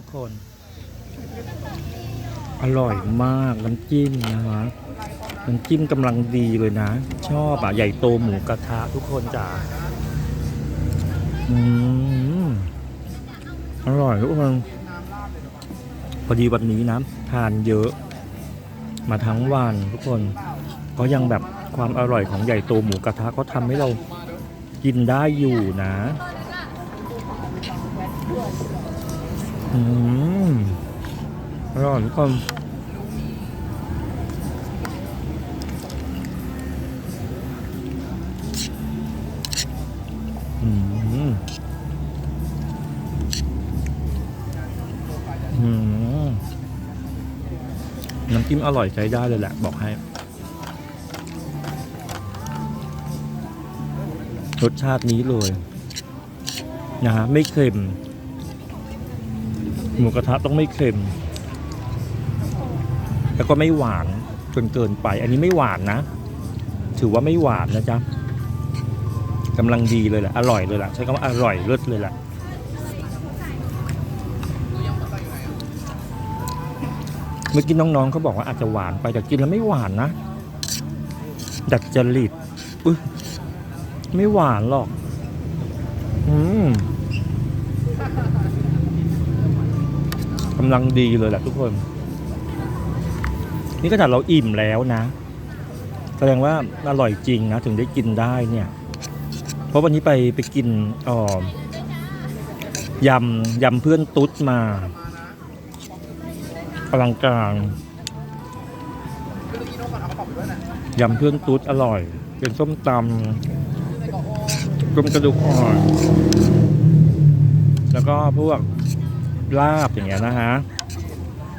ทุกคน อร่อยมากน้ำจิ้มนะฮะน้ำจิ้มกำลังดีเลยนะ ชอบอะ ใหญ่โตหมูกระทะทุกคนจ้าอืมอร่อยทุกคนพอดีวันนี้นะ ทานเยอะ มาทั้งวันทุกคน ก็ยังแบบความอร่อยของใหญ่โตหมูกระทะก็ทำให้เรากินได้อยู่นะ อืมอร่อยทุกคนอืมอืมน้ำจิ้มอร่อยใช้ได้เลยแหละ บอกให้ รสชาตินี้เลยนะฮะไม่เค็ม หมูกระทะต้องไม่เค็ม แล้วก็ไม่หวานจนเกินไป อันนี้ไม่หวานนะ ถือว่าไม่หวานนะจ๊ะกำลังดีเลยแหละอร่อยเลยแหละใช้คำว่าอร่อยเลิศเลยแหละเมื่อกี้น้องๆเขาบอกว่าอาจจะหวานไปแต่กินแล้วไม่หวานนะ ดัดจริตอุ้ยไม่หวานหรอก อืมำลังดีเลยแหละทุกคน นี่ก็ถ้าเราอิ่มแล้วนะ แสดงว่าอร่อยจริงนะ ถึงได้กินได้เนี่ย เพราะวันนี้ไปไปกินอ๋อยำยำเพื่อนตุ๊ดมาอลังการยำเพื่อนตุ๊ดอร่อย เป็นส้มตำต้มกระดูกอ่อน แล้วก็พวก ลาบอย่างเงี้ยนะฮะ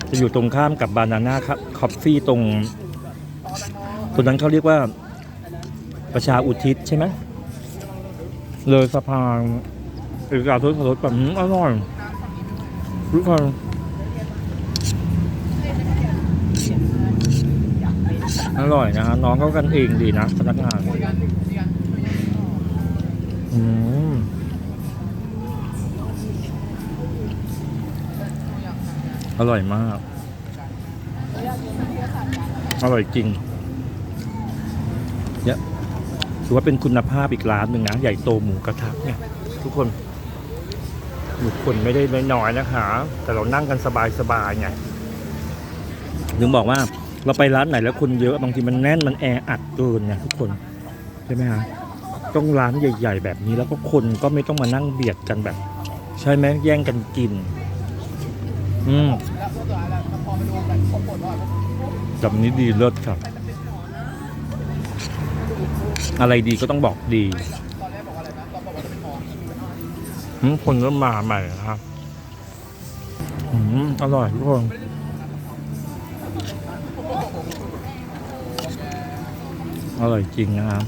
จะอยู่ตรงข้ามกับบานาน่าครับคอฟฟี่ตรงตรงนั้นเขาเรียกว่าประชาอุทิศใช่ไหมเลยสะพานเอกาทุสรสแบบอืมอร่อยทุกคนอร่อยนะฮะน้องเขากันเองดีนะพนักงานอืม อร่อยมาก อร่อยจริงเนี่ยถือว่าเป็นคุณภาพอีกร้านหนึ่งนะ ใหญ่โตหมูกระทะเนี่ย ทุกคนบุคคลไม่ได้น้อยๆนะคะ แต่เรานั่งกันสบายๆไงถึงบอกว่าเราไปร้านไหนแล้วคนเยอะบางทีมันแน่นมันแออัดเกินเนี่ยทุกคนใช่ไหมฮะต้องร้านใหญ่ ๆ แบบนี้แล้วก็คนก็ไม่ต้องมานั่งเบียดกันแบบ ใช่ไหมแย่งกันกิน อืมแบบนี้ดีเลิศครับ อะไรดีก็ต้องบอกดีอืมคนเริ่มมาใหม่นะครับอืมอร่อยทุกคนอร่อยจริงนะครับ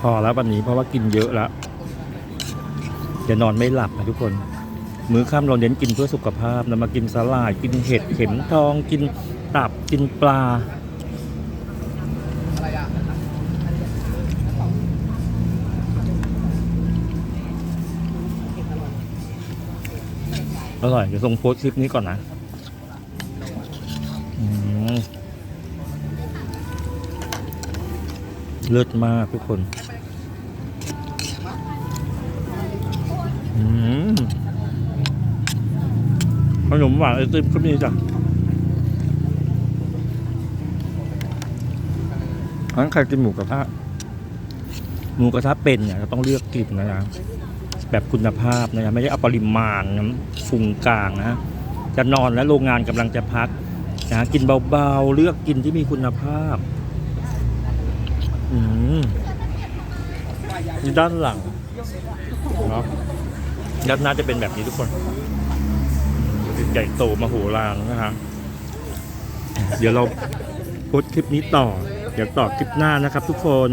พอแล้ววันนี้เพราะว่ากินเยอะแล้วจะนอนไม่หลับนะทุกคน มื้อค่ำเราเน้นกินเพื่อสุขภาพนะมากินสลายกินเห็ดเข็มทองกินตับกินปลาอร่อยเดี๋ยวส่งโพสต์คลิปนี้ก่อนนะเลิศมากทุกคน อืม ขนมหวานไอติมก็มีจ้ะงั้นใครกินหมูกระทะหมูกระทะเป็นเนี่ยก็ต้องเลือกกินนะนะแบบคุณภาพนะไม่ได้เอาปริมาณนะฝุ่งกลางนะจะนอนแล้วโรงงานกำลังจะพักนะกินเบาๆ เลือกกินที่มีคุณภาพอืมนี่ด้านหลังเนาะด้านหน้าจะเป็นแบบนี้ทุกคน ใหญ่โตมโหฬารนะฮะเดี๋ยวเราโพสคลิปนี้ต่อ เดี๋ยวต่อคลิปหน้านะครับทุกคน